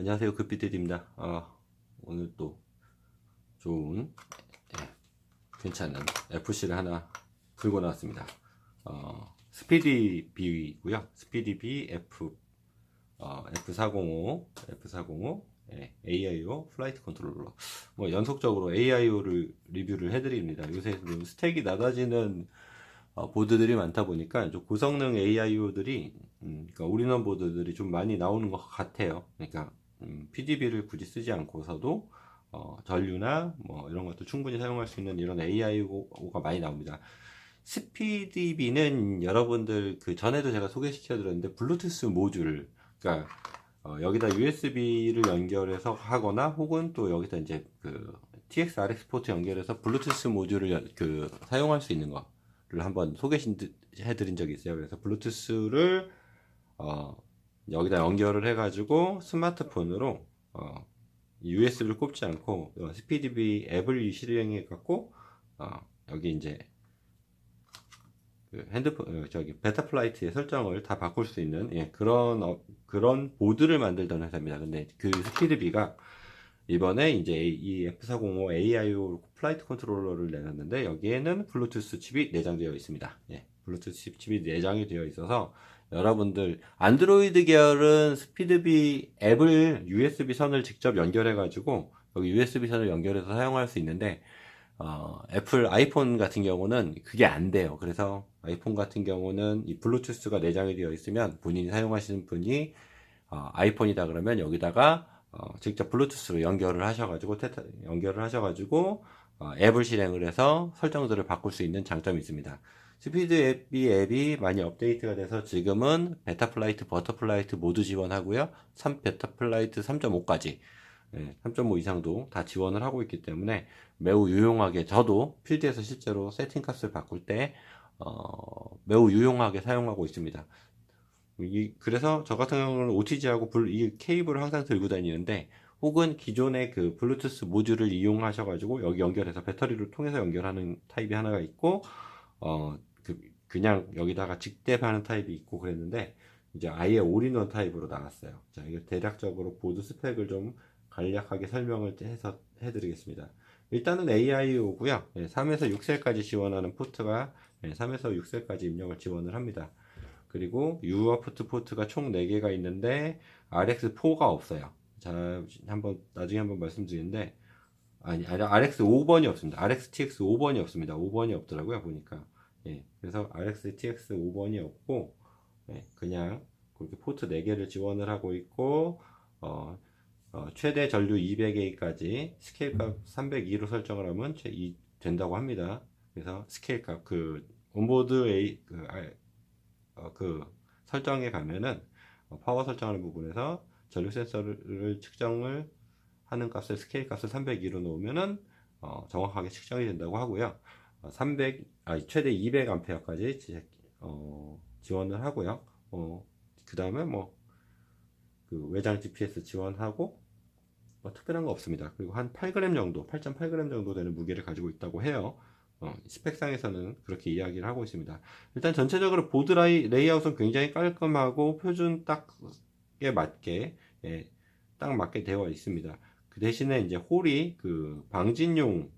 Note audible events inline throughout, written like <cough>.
안녕하세요. 급비트입니다. 아, 오늘 또 좋은, 예, 괜찮은 FC를 하나 들고 나왔습니다. 어, 스피디 B고요. 스피디 B F, 어, F405, F405, 예, AIO 플라이트 컨트롤러. 뭐 연속적으로 AIO를 리뷰를 해드립니다. 요새 좀 스택이 낮아지는 어, 보드들이 많다 보니까 좀 고성능 AIO들이 음, 그러니까 올인원 보드들이 좀 많이 나오는 것 같아요. 그러니까 음, PDB를 굳이 쓰지 않고서도 어, 전류나 뭐 이런 것도 충분히 사용할 수 있는 이런 AIO가 많이 나옵니다. 스피디비는 여러분들 그 전에도 제가 소개시켜 드렸는데 블루투스 모듈 그러니까 어, 여기다 USB를 연결해서 하거나 혹은 또 여기다 이제 그 TX RX 포트 연결해서 블루투스 모듈을 연- 그 사용할 수 있는 거를 한번 소개해 드린 적이 있어요. 그래서 블루투스를 어, 여기다 연결을 해가지고 스마트폰으로 어, USB를 꼽지 않고 어, 스피디비 앱을 실행해 갖고 어, 여기 이제 그 핸드폰 어, 저기 베타플라이트의 설정을 다 바꿀 수 있는 예, 그런 어, 그런 보드를 만들던 회사입니다. 근데 그 스피드비가 이번에 이제 이 F405 AIO 플라이트 컨트롤러를 내놨는데 여기에는 블루투스 칩이 내장되어 있습니다. 예, 블루투스 칩이 내장이 되어 있어서 여러분들 안드로이드 계열은 스피드비 앱을 USB 선을 직접 연결해 가지고 여기 USB 선을 연결해서 사용할 수 있는데 어, 애플 아이폰 같은 경우는 그게 안 돼요. 그래서 아이폰 같은 경우는 이 블루투스가 내장이 되어 있으면 본인이 사용하시는 분이 어, 아이폰이다 그러면 여기다가 어, 직접 블루투스로 연결을 하셔가지고 테타, 연결을 하셔가지고 어, 앱을 실행을 해서 설정들을 바꿀 수 있는 장점이 있습니다. 스피드 앱이 앱이 많이 업데이트가 돼서 지금은 베타플라이트, 버터플라이트 모두 지원하고요. 3 베타플라이트 3.5까지 3.5 이상도 다 지원을 하고 있기 때문에 매우 유용하게 저도 필드에서 실제로 세팅 값을 바꿀 때 어, 매우 유용하게 사용하고 있습니다. 이, 그래서 저 같은 경우는 OTG하고 불, 이 케이블을 항상 들고 다니는데 혹은 기존의 그 블루투스 모듈을 이용하셔가지고 여기 연결해서 배터리를 통해서 연결하는 타입이 하나가 있고 어, 그, 그냥 여기다가 직대하는 타입이 있고 그랬는데 이제 아예 올인원 타입으로 나왔어요. 자, 이거 대략적으로 보드 스펙을 좀 간략하게 설명을 해서 해드리겠습니다. 일단은 AIO고요. 3에서 6셀까지 지원하는 포트가 3에서 6셀까지 입력을 지원을 합니다. 그리고 UART 포트가 총 4개가 있는데 RX4가 없어요. 자, 한번 나중에 한번 말씀드리는데 아니, 아니 RX 5번이 없습니다. RX-TX 5번이 없습니다. 5번이 없더라고요, 보니까. 예. 그래서 RX-TX 5번이 없고 예, 그냥 그렇게 포트 4개를 지원을 하고 있고 어, 어, 최대 전류 200A까지 스케일 값 302로 설정을 하면 최, 이, 된다고 합니다. 그래서 스케일 값, 그, 온보드 A, 그, 아, 어, 그 설정에 가면은 어, 파워 설정하는 부분에서 전류 센서를 측정을 하는 값을 스케일 값을 302로 놓으면은 어, 정확하게 측정이 된다고 하고요. 어, 300, 아, 최대 200A까지 어, 지원을 하고요. 어, 그 다음에 뭐, 그 외장 GPS 지원하고 뭐 특별한 거 없습니다. 그리고 한 8g 정도, 8.8g 정도 되는 무게를 가지고 있다고 해요. 어, 스펙상에서는 그렇게 이야기를 하고 있습니다. 일단 전체적으로 보드 라이, 레이아웃은 굉장히 깔끔하고 표준 딱에 맞게, 예, 딱 맞게 되어 있습니다. 그 대신에 이제 홀이 그 방진용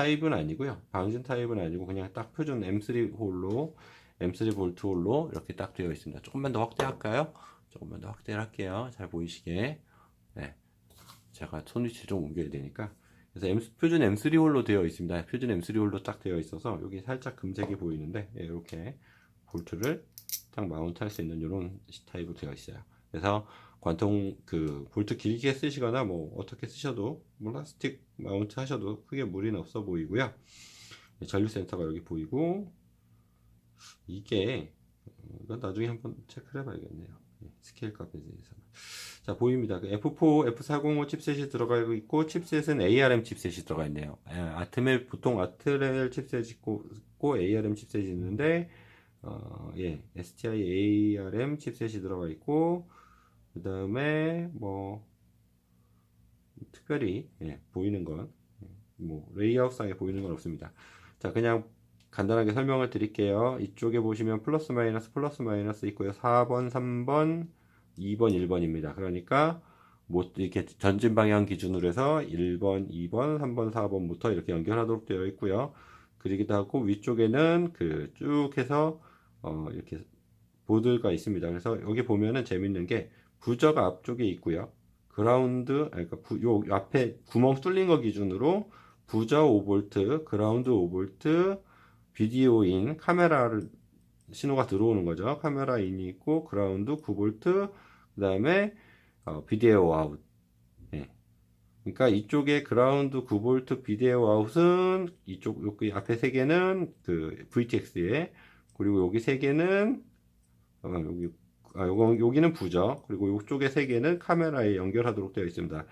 타입은 아니고요. 방진 타입은 아니고 그냥 딱 표준 M3 홀로, M3 볼트 홀로 이렇게 딱 되어 있습니다. 조금만 더 확대할까요? 조금만 더 확대를 할게요. 잘 보이시게. 네. 제가 손 위치 좀 옮겨야 되니까. 그래서 M, 표준 M3 홀로 되어 있습니다. 표준 M3 홀로 딱 되어 있어서 여기 살짝 금색이 보이는데 예, 이렇게 볼트를 딱 마운트 할 수 있는 이런 타입으로 되어 있어요. 그래서 관통 그 볼트 길게 쓰시거나 뭐 어떻게 쓰셔도 플라스틱 마운트 하셔도 크게 무리는 없어 보이고요. 예, 전류 센터가 여기 보이고 이게 어, 이건 나중에 한번 체크를 해봐야겠네요. 예, 스케일 값에 대해서. 자, 보입니다. 그 F4, F405 칩셋이 들어가고 있고, 칩셋은 ARM 칩셋이 들어가 있네요. 예, 아트멜, 보통 아트렐 칩셋이 있고, 있고, ARM 칩셋이 있는데, 어, 예, STI ARM 칩셋이 들어가 있고, 그 다음에, 뭐, 특별히, 예, 보이는 건, 예, 뭐, 레이아웃상에 보이는 건 없습니다. 자, 그냥 간단하게 설명을 드릴게요. 이쪽에 보시면 플러스 마이너스 플러스 마이너스 있고요. 4번, 3번, 2번, 1번입니다. 그러니까 뭐 이렇게 전진 방향 기준으로 해서 1번, 2번, 3번, 4번부터 이렇게 연결하도록 되어 있고요. 그리기도 하고 위쪽에는 그 쭉 해서 어 이렇게 보드가 있습니다. 그래서 여기 보면은 재밌는 게 부저가 앞쪽에 있고요. 그라운드 그러니까 부, 요 앞에 구멍 뚫린 거 기준으로 부저 5V, 그라운드 5V, 비디오 인 카메라를 신호가 들어오는 거죠. 카메라 인이 있고 그라운드 9V, 그다음에 어, 비디오 아웃. 예. 그러니까 이쪽에 그라운드 9V 비디오 아웃은 이쪽 여기 앞에 세 개는 그 VTX에 그리고 여기 세 개는 어, 여기 아, 요거, 여기는 부저 그리고 이쪽에 세 개는 카메라에 연결하도록 되어 있습니다.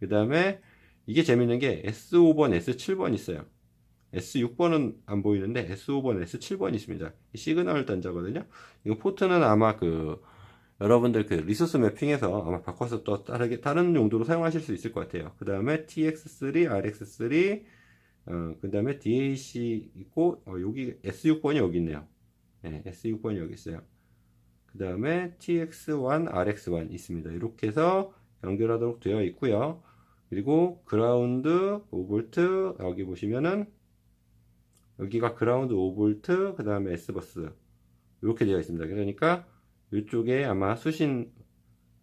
그 다음에 이게 재밌는 게 S5번, S7번 있어요. S6번은 안 보이는데 S5번, S7번 있습니다. 이 시그널 단자거든요. 이거 포트는 아마 그 여러분들 그 리소스 매핑에서 아마 바꿔서 또 다르게 다른 용도로 사용하실 수 있을 것 같아요. 그 다음에 TX3, RX3, 어, 그 다음에 DAC 있고 어, 여기 S6번이 여기 있네요. 네, S6번이 여기 있어요. 그 다음에 TX1, RX1 있습니다. 이렇게 해서 연결하도록 되어 있고요. 그리고 그라운드 5V 여기 보시면은 여기가 그라운드 5V 그 다음에 S버스 이렇게 되어 있습니다. 그러니까 이쪽에 아마 수신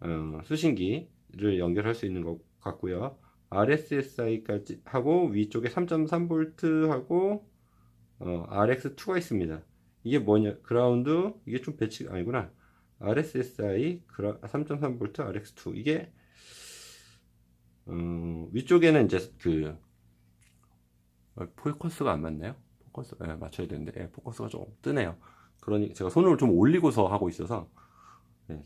어, 수신기를 연결할 수 있는 것 같고요. RSSI까지 하고 위쪽에 3.3V 하고 어, RX2가 있습니다. 이게 뭐냐? 그라운드 이게 좀 배치가 아니구나. RSSI 3.3V RX2 이게 어, 위쪽에는 이제 그 어, 포커스가 안 맞나요? 포커스 예, 맞춰야 되는데 예, 포커스가 좀 뜨네요. 그러니 제가 손을 좀 올리고서 하고 있어서 예.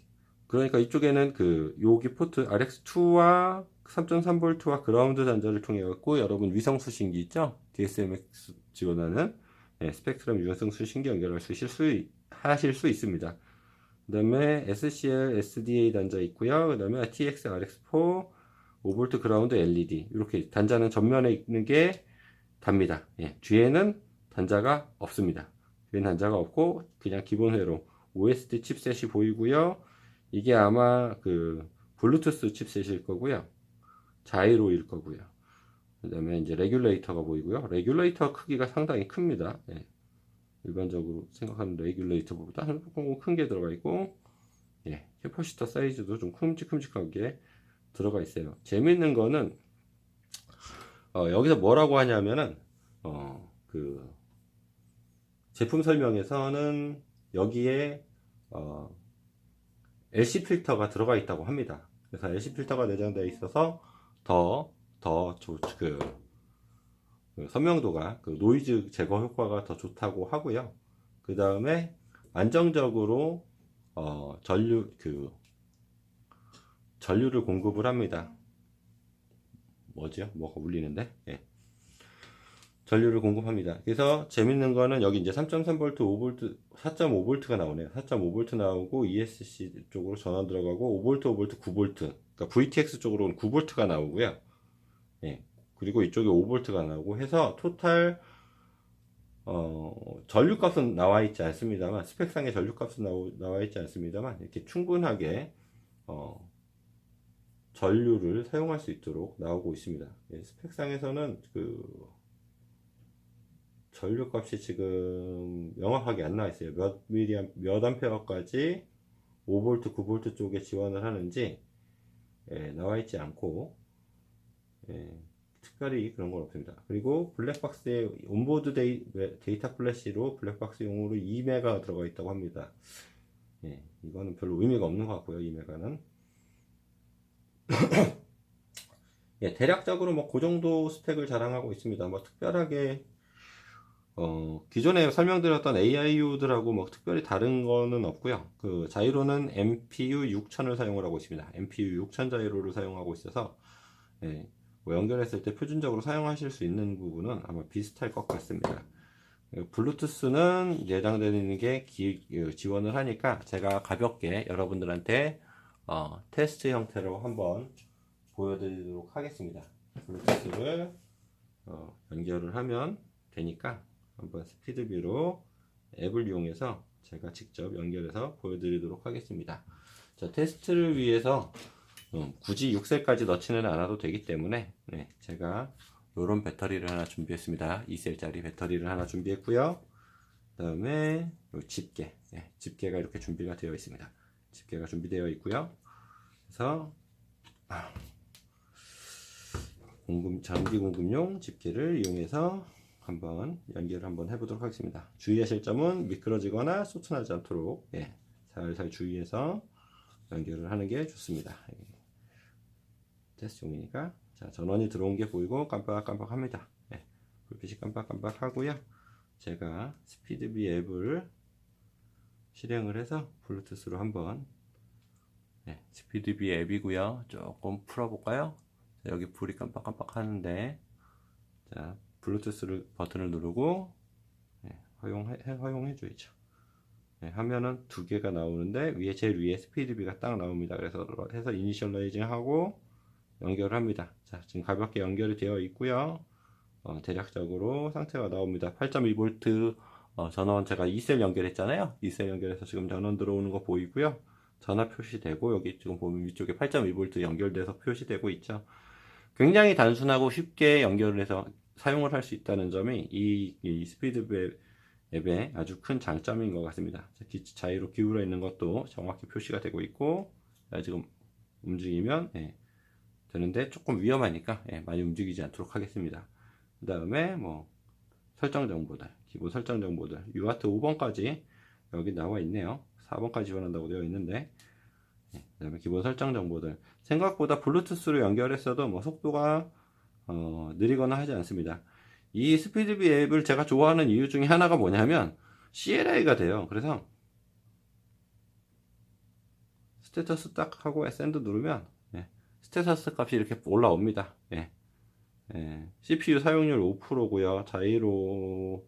그러니까 이쪽에는 그 여기 포트 RX2와 3.3V와 그라운드 단자를 통해 갖고 여러분 위성 수신기 있죠? DSMX 지원하는 예, 스펙트럼 유연성 수신기 연결할 수 있을 수 하실 수 있습니다. 그 다음에 SCL SDA 단자 있고요. 그 다음에 TX RX4 5V 그라운드 LED 이렇게 단자는 전면에 있는 게 답니다. 예, 뒤에는 단자가 없습니다. 뒤에는 단자가 없고 그냥 기본 회로 OSD 칩셋이 보이고요. 이게 아마 그 블루투스 칩셋일 거고요. 자이로일 거고요. 그 다음에 이제 레귤레이터가 보이고요. 레귤레이터 크기가 상당히 큽니다. 예. 일반적으로 생각하는 레귤레이터보다 조금 큰게 들어가 있고, 예. 캐퍼시터 사이즈도 좀 큼직큼직하게 들어가 있어요. 재밌는 거는, 어, 여기서 뭐라고 하냐면은, 어, 그, 제품 설명에서는 여기에, 어, LC 필터가 들어가 있다고 합니다. 그래서 LC 필터가 내장되어 있어서 더, 더, 조, 그, 그 선명도가, 그 노이즈 제거 효과가 더 좋다고 하고요. 그 다음에 안정적으로, 어, 전류, 그, 전류를 공급을 합니다. 뭐죠? 뭐가 울리는데? 예. 전류를 공급합니다. 그래서 재밌는 거는 여기 이제 3.3V, 5V, 4.5V가 나오네요. 4.5V 나오고 ESC 쪽으로 전원 들어가고 5V, 5V, 9V. 그러니까 VTX 쪽으로는 9V가 나오고요. 예. 그리고 이쪽에 5V가 나오고 해서 토탈 어, 전류값은 나와 있지 않습니다만 스펙상의 전류값은 나오, 나와 있지 않습니다만 이렇게 충분하게 어, 전류를 사용할 수 있도록 나오고 있습니다. 예, 스펙상에서는 그 전류 값이 지금 명확하게 안 나와 있어요. 몇 미리 몇 암페어까지 5V, 9V 쪽에 지원을 하는지 예, 나와 있지 않고 예, 특별히 그런 건 없습니다. 그리고 블랙박스에 온보드 데이, 데이터 플래시로 블랙박스용으로 2메가 들어가 있다고 합니다. 예, 이거는 별로 의미가 없는 것 같고요. 2메가는 <coughs> 예, 대략적으로 뭐 그 정도 스펙을 자랑하고 있습니다. 뭐 특별하게 어, 기존에 설명드렸던 AIU들하고 뭐 특별히 다른 거는 없고요. 그 자이로는 MPU 6000을 사용을 하고 있습니다. MPU 6000 자이로를 사용하고 있어서 예, 뭐 연결했을 때 표준적으로 사용하실 수 있는 부분은 아마 비슷할 것 같습니다. 그 블루투스는 예정되는 게 기, 그 지원을 하니까 제가 가볍게 여러분들한테 어, 테스트 형태로 한번 보여드리도록 하겠습니다. 블루투스를 어, 연결을 하면 되니까 한번 스피드뷰로 앱을 이용해서 제가 직접 연결해서 보여드리도록 하겠습니다. 자, 테스트를 위해서 어, 굳이 6셀까지 넣지는 않아도 되기 때문에 네, 제가 요런 배터리를 하나 준비했습니다. 2셀짜리 배터리를 하나 준비했고요. 그 다음에 요 집게, 네, 집게가 이렇게 준비가 되어 있습니다. 집게가 준비되어 있고요. 그래서 아, 공급 전기 공급용 집게를 이용해서 한번 연결을 한번 해보도록 하겠습니다. 주의하실 점은 미끄러지거나 쏟아나지 않도록 예, 살살 주의해서 연결을 하는 게 좋습니다. 예. 테스트용이니까 자 전원이 들어온 게 보이고 깜빡깜빡합니다. 예, 불빛이 깜빡깜빡 하고요. 제가 스피드비 앱을 실행을 해서 블루투스로 한번 네, 스피드비 앱이고요. 조금 풀어볼까요? 자, 여기 불이 깜빡깜빡 하는데 자 블루투스를 버튼을 누르고 네, 허용해 허용해 줘야죠. 네, 하면은 두 개가 나오는데 위에 제일 위에 스피드비가 딱 나옵니다. 그래서 해서 이니셜라이징 하고 연결을 합니다. 자 지금 가볍게 연결이 되어 있고요. 어, 대략적으로 상태가 나옵니다. 8.2V 어, 전원 제가 2셀 연결했잖아요. 2셀 연결해서 지금 전원 들어오는 거 보이고요. 전화 표시되고 여기 지금 보면 위쪽에 8.2V 연결돼서 표시되고 있죠. 굉장히 단순하고 쉽게 연결을 해서 사용을 할 수 있다는 점이 이, 이 스피드 앱의 아주 큰 장점인 것 같습니다. 자, 기- 자위로 기울어 있는 것도 정확히 표시가 되고 있고 자, 지금 움직이면 예, 되는데 조금 위험하니까 예, 많이 움직이지 않도록 하겠습니다. 그 다음에 뭐 설정 정보들 기본 설정 정보들. UART 5번까지 여기 나와 있네요. 4번까지 지원한다고 되어 있는데 그 다음에 기본 설정 정보들. 생각보다 블루투스로 연결했어도 뭐 속도가 어, 느리거나 하지 않습니다. 이 스피드비 앱을 제가 좋아하는 이유 중에 하나가 뭐냐면 CLI가 돼요. 그래서 스테터스 딱 하고 샌드 누르면 예, 스테터스 값이 이렇게 올라옵니다 예. 예, CPU 사용률 5%고요. 자이로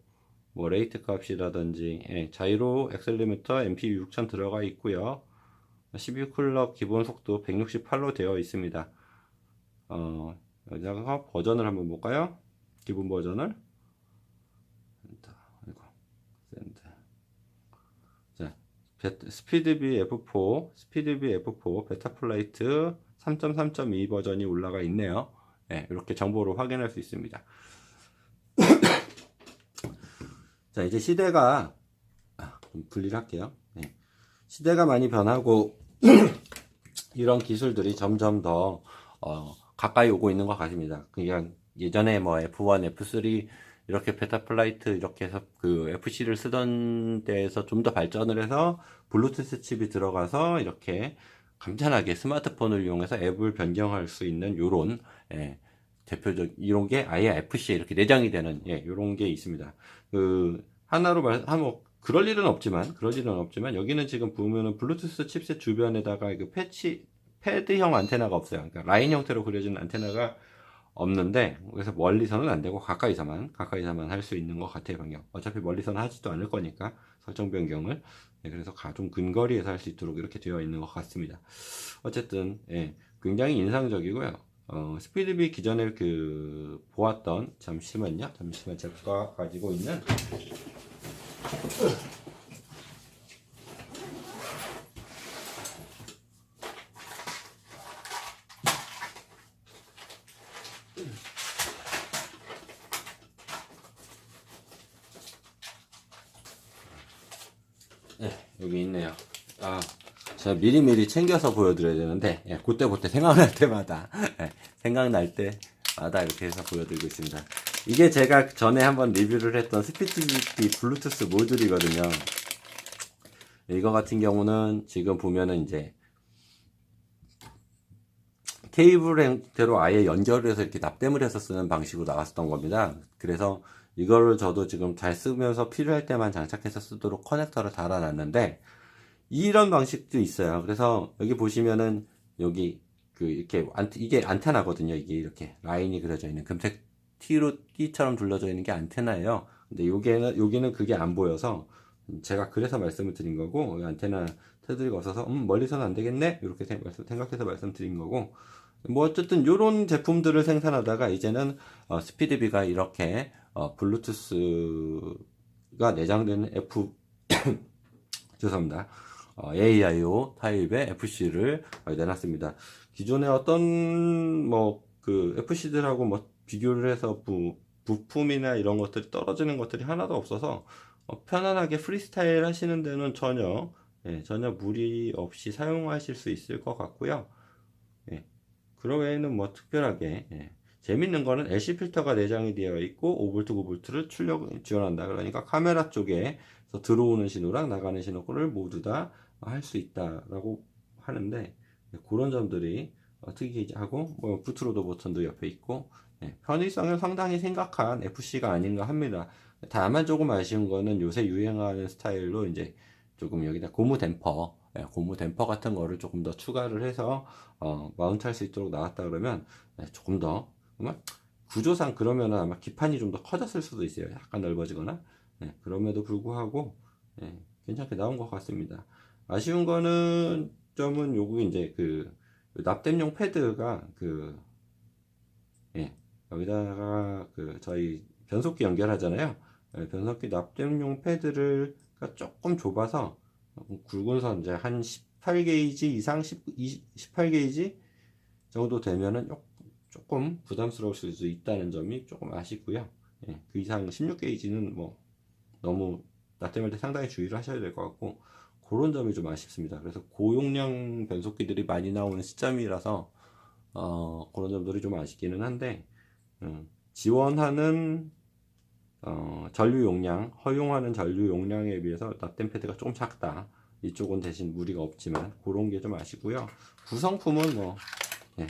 뭐 레이트 값이라든지 예, 자이로 엑셀리미터 MPU 6000 들어가 있고요. CPU 클럭 기본 속도 168로 되어 있습니다. 어, 여기다가 버전을 한번 볼까요? 기본 버전을 스피드비 F4, 스피드비 F4 베타 플라이트 3.3.2 버전이 올라가 있네요. 네, 이렇게 정보를 확인할 수 있습니다. <coughs> 자, 이제 시대가, 아, 좀 분리를 할게요. 네. 시대가 많이 변하고, <coughs> 이런 기술들이 점점 더, 어, 가까이 오고 있는 것 같습니다. 그냥 예전에 뭐 F1, F3, 이렇게 베타 플라이트 이렇게 해서 그 FC를 쓰던 데에서 좀 더 발전을 해서 블루투스 칩이 들어가서 이렇게 간단하게 스마트폰을 이용해서 앱을 변경할 수 있는 요런 예, 대표적 이런 게 아예 FC에 이렇게 내장이 되는 예, 요런 게 있습니다. 그 하나로 말하뭐 그럴 일은 없지만 그럴 일은 없지만 여기는 지금 보면은 블루투스 칩셋 주변에다가 그 패치 패드형 안테나가 없어요. 그러니까 라인 형태로 그려진 안테나가 없는데 그래서 멀리서는 안 되고 가까이서만 가까이서만 할 수 있는 것 같아요 변경. 어차피 멀리서는 하지도 않을 거니까 설정 변경을 네, 그래서 가- 좀 근거리에서 할 수 있도록 이렇게 되어 있는 것 같습니다. 어쨌든 예, 굉장히 인상적이고요. 어, 스피드비 기존에 그 보았던 잠시만요. 잠시만 제가 가지고 있는 네, 여기 있네요. 아, 제가 미리미리 챙겨서 보여드려야 되는데, 예, 그때 그때 생각날 때마다, 예, 생각날 때마다 이렇게 해서 보여드리고 있습니다. 이게 제가 전에 한번 리뷰를 했던 스피드비 블루투스 모듈이거든요. 이거 같은 경우는 지금 보면은 이제, 케이블 형태로 아예 연결을 해서 이렇게 납땜을 해서 쓰는 방식으로 나왔었던 겁니다. 그래서 이거를 저도 지금 잘 쓰면서 필요할 때만 장착해서 쓰도록 커넥터를 달아놨는데 이런 방식도 있어요. 그래서 여기 보시면은 여기 그 이렇게 안, 이게 안테나거든요. 이게 이렇게 라인이 그려져 있는 금색 T로 T처럼 둘러져 있는 게 안테나예요. 근데 여기는 여기는 그게 안 보여서 제가 그래서 말씀을 드린 거고 여기 안테나 테두리가 없어서 음 멀리서는 안 되겠네 이렇게 생각해서 말씀드린 거고 뭐 어쨌든 이런 제품들을 생산하다가 이제는 어, 스피드비가 이렇게 어, 블루투스가 내장되는 F <coughs> 죄송합니다. 어, AIO 타입의 FC를 내놨습니다. 기존에 어떤 뭐 그 FC들하고 뭐 비교를 해서 부, 부품이나 이런 것들이 떨어지는 것들이 하나도 없어서 어, 편안하게 프리스타일 하시는 데는 전혀 예, 전혀 무리 없이 사용하실 수 있을 것 같고요. 예, 그 외에는 뭐 특별하게 예, 재밌는 거는 LC 필터가 내장이 되어 있고 5V 9V를 출력 지원한다. 그러니까 카메라 쪽에서 들어오는 신호랑 나가는 신호를 모두 다 할 수 있다라고 하는데 예, 그런 점들이 어, 특이하고 뭐 부트로드 버튼도 옆에 있고 예, 편의성을 상당히 생각한 FC가 아닌가 합니다. 다만 조금 아쉬운 거는 요새 유행하는 스타일로 이제 조금 여기다 고무 댐퍼, 예, 고무 댐퍼 같은 거를 조금 더 추가를 해서 어, 마운트 할 수 있도록 나왔다 그러면 예, 조금 더 구조상 그러면은 아마 기판이 좀 더 커졌을 수도 있어요. 약간 넓어지거나 예, 그럼에도 불구하고 예, 괜찮게 나온 것 같습니다. 아쉬운 거는 점은 요거 이제 그 납땜용 패드가 그 예, 여기다가 그 저희 변속기 연결하잖아요. 예, 변속기 납땜용 패드를 조금 좁아서 굵은 선 이제 한 18게이지 이상 10, 18게이지 정도 되면은 요- 조금 부담스러울 수도 있다는 점이 조금 아쉽고요. 예, 그 이상 16게이지는 뭐 너무 납땜할 때 상당히 주의를 하셔야 될 것 같고 그런 점이 좀 아쉽습니다. 그래서 고용량 변속기들이 많이 나오는 시점이라서 어, 그런 점들이 좀 아쉽기는 한데 음, 지원하는 어, 전류 용량, 허용하는 전류 용량에 비해서 납땜 패드가 조금 작다. 이쪽은 대신 무리가 없지만 그런 게 좀 아쉽고요. 구성품은 뭐 예,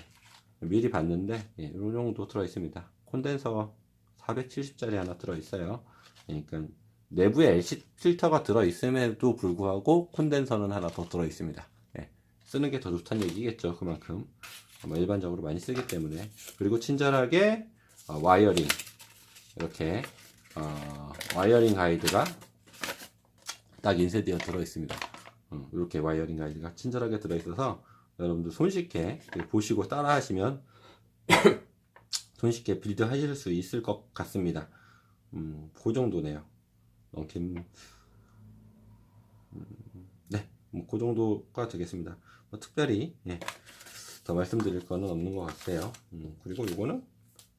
미리 봤는데 예, 이 정도 들어 있습니다. 콘덴서 470짜리 하나 들어 있어요. 그러니까 내부에 LC 필터가 들어 있음에도 불구하고 콘덴서는 하나 더 들어 있습니다. 예, 쓰는 게 더 좋다는 얘기겠죠. 그만큼 아마 일반적으로 많이 쓰기 때문에 그리고 친절하게 어, 와이어링 이렇게 어, 와이어링 가이드가 딱 인쇄되어 들어 있습니다. 어, 이렇게 와이어링 가이드가 친절하게 들어 있어서 여러분들 손쉽게 보시고 따라 하시면 <coughs> 손쉽게 빌드 하실 수 있을 것 같습니다. 음, 그 정도네요. 어, 김, 음, 네, 뭐, 그 정도가 되겠습니다. 뭐, 특별히, 예, 더 말씀드릴 거는 없는 것 같아요. 음, 그리고 이거는,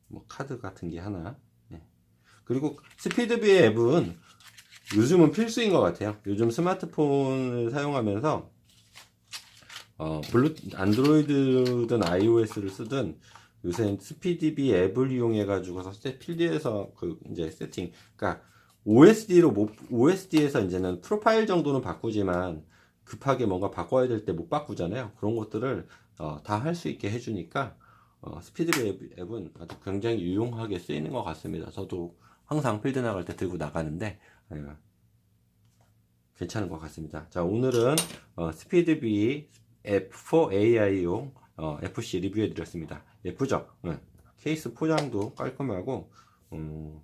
뭐, 카드 같은 게 하나, 예. 그리고 스피드비의 앱은 요즘은 필수인 것 같아요. 요즘 스마트폰을 사용하면서, 어, 블루, 안드로이드든 iOS를 쓰든, 요새 스피드비 앱을 이용해 가지고서 세- 필드에서 그 이제 세팅, 그러니까 OSD로 못, OSD에서 이제는 프로파일 정도는 바꾸지만 급하게 뭔가 바꿔야 될 때 못 바꾸잖아요. 그런 것들을 어, 다할 수 있게 해주니까 어, 스피드비 앱, 앱은 아주 굉장히 유용하게 쓰이는 것 같습니다. 저도 항상 필드 나갈 때 들고 나가는데 예, 괜찮은 것 같습니다. 자 오늘은 어, 스피드비 F4 AI용 어, FC 리뷰해 드렸습니다. 예쁘죠? 예. 케이스 포장도 깔끔하고 음,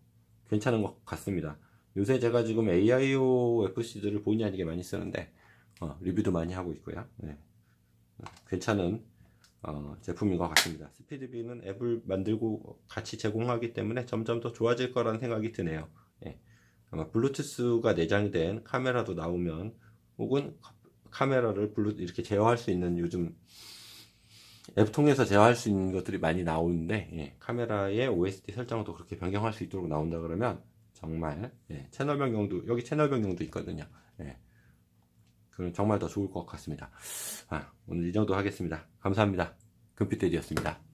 괜찮은 것 같습니다. 요새 제가 지금 AIO FC들을 본의 아니게 많이 쓰는데 어, 리뷰도 많이 하고 있고요. 네. 어, 괜찮은 어, 제품인 것 같습니다. 스피드비는 앱을 만들고 같이 제공하기 때문에 점점 더 좋아질 거라는 생각이 드네요. 예. 아마 블루투스가 내장된 카메라도 나오면 혹은 카- 카메라를 블루 이렇게 제어할 수 있는 요즘 앱 통해서 제어할 수 있는 것들이 많이 나오는데 예, 카메라의 OSD 설정도 그렇게 변경할 수 있도록 나온다 그러면 정말 예, 채널 변경도 여기 채널 변경도 있거든요. 예, 정말 더 좋을 것 같습니다. 아, 오늘 이 정도 하겠습니다. 감사합니다. 금피떼디였습니다.